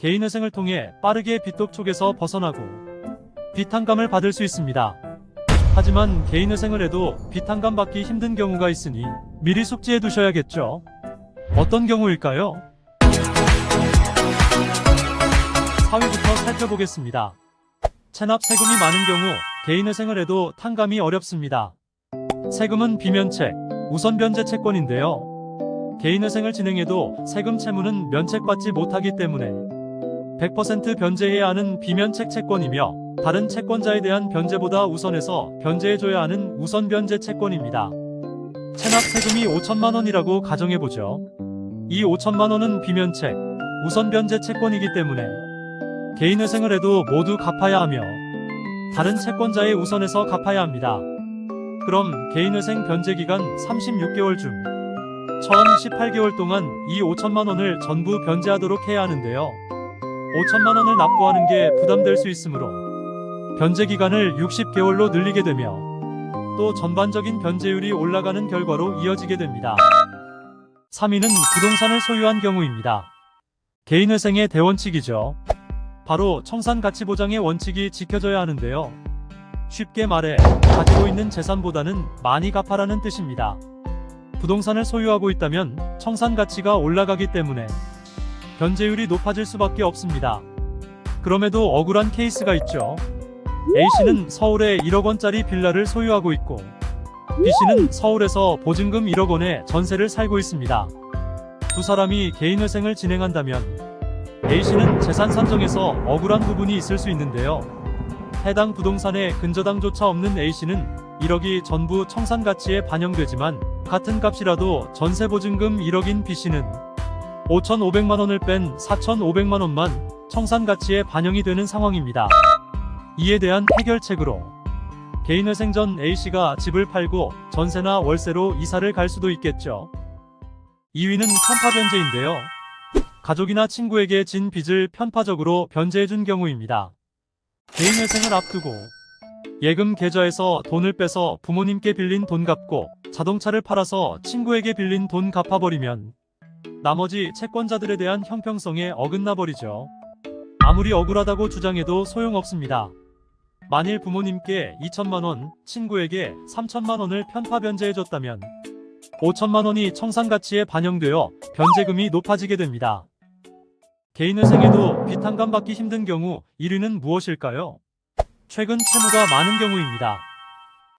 개인회생을 통해 빠르게 빚독촉에서 벗어나고 빚한감을 받을 수 있습니다. 하지만 개인회생을 해도 빚한감 받기 힘든 경우가 있으니 미리 숙지해 두셔야겠죠. 어떤 경우일까요? 4위부터 살펴보겠습니다. 체납 세금이 많은 경우 개인회생을 해도 탕감이 어렵습니다. 세금은 비면책, 우선 변제 채권인데요. 개인회생을 진행해도 세금 채무는 면책받지 못하기 때문에 100% 변제해야 하는 비면책 채권이며 다른 채권자에 대한 변제보다 우선해서 변제해줘야 하는 우선 변제 채권입니다. 체납 세금이 5천만 원이라고 가정해보죠. 이 5천만 원은 비면책, 우선 변제 채권이기 때문에 개인회생을 해도 모두 갚아야 하며 다른 채권자의 우선해서 갚아야 합니다. 그럼 개인회생 변제 기간 36개월 중 처음 18개월 동안 이 5천만 원을 전부 변제하도록 해야 하는데요. 5천만 원을 납부하는 게 부담될 수 있으므로 변제 기간을 60개월로 늘리게 되며 또 전반적인 변제율이 올라가는 결과로 이어지게 됩니다. 3위는 부동산을 소유한 경우입니다. 개인회생의 대원칙이죠. 바로 청산가치보장의 원칙이 지켜져야 하는데요. 쉽게 말해 가지고 있는 재산보다는 많이 갚아라는 뜻입니다. 부동산을 소유하고 있다면 청산 가치가 올라가기 때문에 변제율이 높아질 수밖에 없습니다. 그럼에도 억울한 케이스가 있죠. A씨는 서울에 1억 원짜리 빌라를 소유하고 있고 B씨는 서울에서 보증금 1억 원에 전세를 살고 있습니다. 두 사람이 개인회생을 진행한다면 A씨는 재산 산정에서 억울한 부분이 있을 수 있는데요. 해당 부동산에 근저당조차 없는 A씨는 1억이 전부 청산 가치에 반영되지만 같은 값이라도 전세 보증금 1억인 B씨는 5,500만 원을 뺀 4,500만 원만 청산 가치에 반영이 되는 상황입니다. 이에 대한 해결책으로 개인회생 전 A씨가 집을 팔고 전세나 월세로 이사를 갈 수도 있겠죠. 2위는 편파 변제인데요. 가족이나 친구에게 진 빚을 편파적으로 변제해준 경우입니다. 개인회생을 앞두고 예금 계좌에서 돈을 빼서 부모님께 빌린 돈 갚고 자동차를 팔아서 친구에게 빌린 돈 갚아버리면 나머지 채권자들에 대한 형평성에 어긋나 버리죠. 아무리 억울하다고 주장해도 소용없습니다. 만일 부모님께 2천만 원, 친구에게 3천만 원을 편파 변제해줬다면 5천만 원이 청산 가치에 반영되어 변제금이 높아지게 됩니다. 개인회생에도 빚한감 받기 힘든 경우 1위는 무엇일까요? 최근 채무가 많은 경우입니다.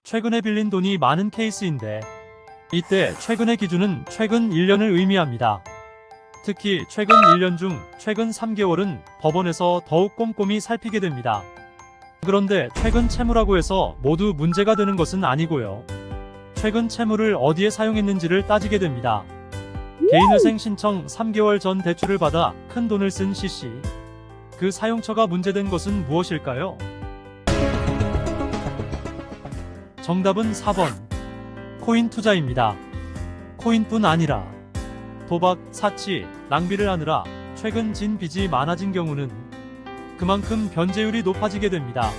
최근에 빌린 돈이 많은 케이스인데 이때 최근의 기준은 최근 1년을 의미합니다. 특히 최근 1년 중 최근 3개월은 법원에서 더욱 꼼꼼히 살피게 됩니다. 그런데 최근 채무라고 해서 모두 문제가 되는 것은 아니고요. 최근 채무를 어디에 사용했는지를 따지게 됩니다. 개인회생 신청 3개월 전 대출을 받아 큰 돈을 쓴 C씨. 그 사용처가 문제된 것은 무엇일까요? 정답은 4번. 코인 투자입니다. 코인뿐 아니라 도박, 사치, 낭비를 하느라 최근 진 빚이 많아진 경우는 그만큼 변제율이 높아지게 됩니다.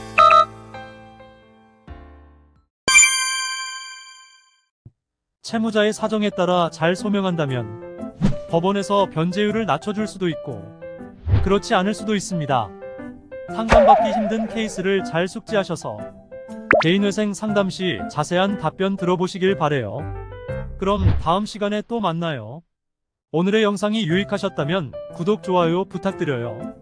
채무자의 사정에 따라 잘 소명한다면 법원에서 변제율을 낮춰줄 수도 있고 그렇지 않을 수도 있습니다. 상담받기 힘든 케이스를 잘 숙지하셔서 개인회생 상담 시 자세한 답변 들어보시길 바래요. 그럼 다음 시간에 또 만나요. 오늘의 영상이 유익하셨다면 구독, 좋아요 부탁드려요.